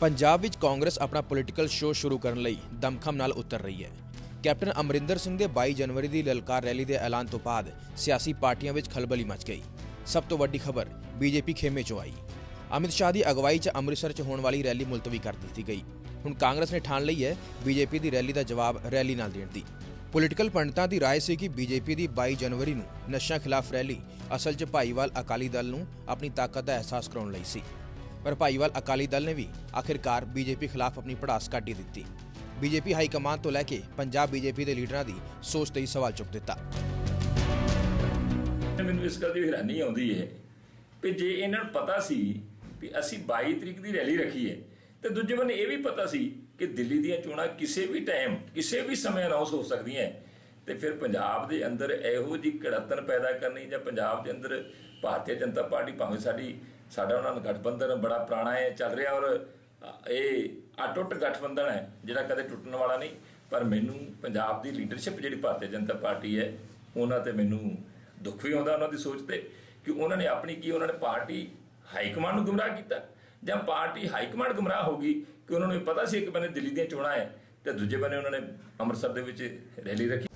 ਪੰਜਾਬ ਵਿੱਚ ਕਾਂਗਰਸ ਆਪਣਾ political show ਸ਼ੁਰੂ ਕਰਨ ਲਈ ਦਮਖਮ ਨਾਲ ਉਤਰ ਰਹੀ ਹੈ ਕੈਪਟਨ ਅਮਰਿੰਦਰ ਸਿੰਘ ਦੇ 22 ਜਨਵਰੀ ਦੀ ਲਲਕਾਰ ਰੈਲੀ ਦੇ ਐਲਾਨ ਤੋਂ ਬਾਅਦ ਸਿਆਸੀ ਪਾਰਟੀਆਂ ਵਿੱਚ ਖਲਬਲੀ ਮਚ ਗਈ ਸਭ ਤੋਂ ਵੱਡੀ ਖਬਰ ਬੀਜੇਪੀ ਖੇਮੇ 'ਚੋਂ ਆਈ ਅਮਿਤ ਸ਼ਾਹ ਦੀ ਅਗਵਾਈ 'ਚ ਅੰਮ੍ਰਿਤਸਰ 'ਚ ਹੋਣ ਵਾਲੀ ਰੈਲੀ ਮੁਲਤਵੀ ਕਰ ਦਿੱਤੀ ਗਈ ਹੁਣ ਕਾਂਗਰਸ ਨੇ ਠਾਣ ਲਈ ਹੈ ਬੀਜੇਪੀ ਦੀ ਰੈਲੀ ਦਾ ਜਵਾਬ ਰੈਲੀ ਨਾਲ ਦੇਣ ਦੀ ਪੋਲੀਟੀਕਲ ਪੰਡਤਾਂ ਦੀ رائے ਸੀ ਕਿ ਬੀਜੇਪੀ ਦੀ 22 ਜਨਵਰੀ ਨੂੰ ਨਸ਼ਿਆਂ ਖਿਲਾਫ ਰੈਲੀ ਅਸਲ 'ਚ ਭਾਈਵਾਲ ਅਕਾਲੀ ਦਲ ਨੂੰ ਆਪਣੀ ਤਾਕਤ ਦਾ ਅਹਿਸਾਸ ਕਰਾਉਣ ਲਈ ਸੀ ਪਰ ਭਾਈਵਾਲ ਅਕਾਲੀ ਦਲ ਨੇ ਵੀ ਆਖਿਰਕਾਰ ਬੀਜੇਪੀ ਖਿਲਾਫ ਆਪਣੀ ਪੜਾਸ ਕੱਢੀ ਦਿੱਤੀ। ਬੀਜੇਪੀ ਹਾਈ ਕਮਾਨ ਤੋਂ ਲੈ ਕੇ ਪੰਜਾਬ ਬੀਜੇਪੀ ਦੇ ਲੀਡਰਾਂ ਦੀ ਸੋਚ ਤੇ ਹੀ ਸਵਾਲ ਚੁੱਕ ਦਿੱਤਾ। ਮੈਨੂੰ ਇਸ ਗੱਲ ਦੀ ਹੈਰਾਨੀ ਆਉਂਦੀ ਹੈ ਕਿ ਜੇ ਇਹਨਾਂ ਨੂੰ ਪਤਾ ਸੀ ਵੀ ਅਸੀਂ 22 ਤਰੀਕ ਦੀ ਰੈਲੀ ਰੱਖੀ ਹੈ ਤੇ ਦੂਜੇ ਬੰਨੇ ਇਹ ਵੀ ਪਤਾ ਸੀ ਕਿ ਦਿੱਲੀ ਦੀਆਂ ਚੋਣਾਂ ਕਿਸੇ ਵੀ ਟਾਈਮ, ਕਿਸੇ ਵੀ ਸਮੇਂ ਅਨਾਉਂਸ ਹੋ ਸਕਦੀਆਂ ਤੇ ਫਿਰ ਪੰਜਾਬ ਦੇ ਅੰਦਰ ਇਹੋ ਜਿਹੀ ਕੜਤਨ ਪੈਦਾ ਕਰਨੀ ਜਾਂ ਪੰਜਾਬ ਦੇ ਅੰਦਰ ਭਾਰਤੀ ਜਨਤਾ ਪਾਰਟੀ, ਭਾਵੇਂ ਸਾਡੀ ਸਾਡਾ ਉਹਨਾਂ ਨਾਲ ਗਠਬੰਧਨ ਬੜਾ ਪੁਰਾਣਾ ਹੈ, ਚੱਲ ਰਿਹਾ ਔਰ ਇਹ ਅਟੁੱਟ ਗਠਬੰਧਨ ਹੈ, ਜਿਹੜਾ ਕਦੇ ਟੁੱਟਣ ਵਾਲਾ ਨਹੀਂ। ਪਰ ਮੈਨੂੰ ਪੰਜਾਬ ਦੀ ਲੀਡਰਸ਼ਿਪ ਜਿਹੜੀ ਭਾਰਤੀ ਜਨਤਾ ਪਾਰਟੀ ਹੈ, ਉਹਨਾਂ ਤੇ ਮੈਨੂੰ ਦੁੱਖ ਵੀ ਆਉਂਦਾ ਉਹਨਾਂ ਦੀ ਸੋਚ ਤੇ ਕਿ ਉਹਨਾਂ ਨੇ ਆਪਣੀ ਕੀ ਉਹਨਾਂ ਨੇ ਪਾਰਟੀ ਹਾਈ ਕਮਾਂਡ ਨੂੰ ਗੁੰਮਰਾਹ ਕੀਤਾ। ਜਾਂ ਪਾਰਟੀ ਹਾਈ ਕਮਾਂਡ ਗੁੰਮਰਾਹ ਹੋ ਗਈ ਕਿ ਉਹਨਾਂ ਨੂੰ ਇਹ ਪਤਾ ਸੀ ਇੱਕ ਬੰਨੇ ਦਿੱਲੀ ਦੀਆਂ ਚੋਣਾਂ ਹੈ ਤੇ ਦੂਜੇ ਬੰਨੇ ਉਹਨਾਂ ਨੇ ਅੰਮ੍ਰਿਤਸਰ ਦੇ ਵਿੱਚ ਰੈਲੀ ਰੱਖੀ।